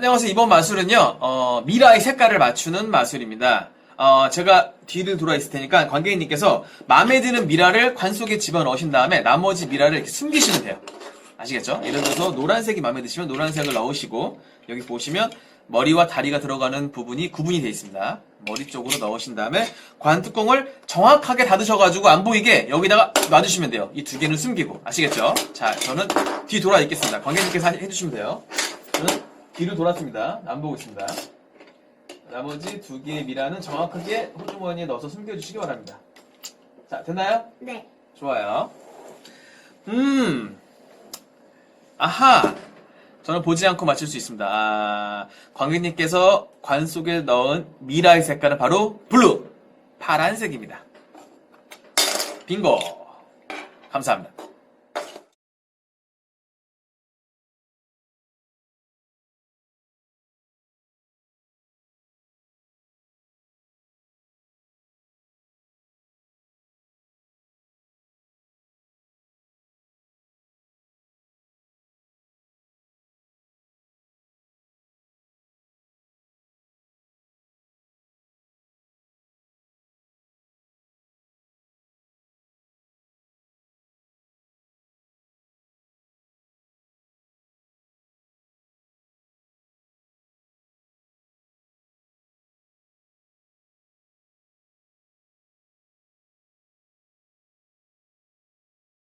안녕하세요. 이번 마술은요, 어, 미라의 색깔을 맞추는 마술입니다. 어, 제가 뒤를 돌아 있을 테니까 관객님께서 마음에 드는 미라를 관 속에 집어 넣으신 다음에 나머지 미라를 이렇게 숨기시면 돼요. 아시겠죠? 예를 들어서 노란색이 마음에 드시면 노란색을 넣으시고 여기 보시면 머리와 다리가 들어가는 부분이 구분이 되어 있습니다. 머리 쪽으로 넣으신 다음에 관 뚜껑을 정확하게 닫으셔가지고 안 보이게 여기다가 놔주시면 돼요. 이 두 개는 숨기고 아시겠죠? 자, 저는 뒤 돌아 있겠습니다. 관객님께서 해주시면 돼요. 저는 뒤를 돌았습니다. 안 보고 있습니다. 나머지 두 개의 미라는 정확하게 호주머니에 넣어서 숨겨주시기 바랍니다. 자, 됐나요? 네. 좋아요. 음. 아하. 저는 보지 않고 맞출 수 있습니다. 아, 관객님께서 관 속에 넣은 미라의 색깔은 바로 블루. 파란색입니다. 빙고. 감사합니다.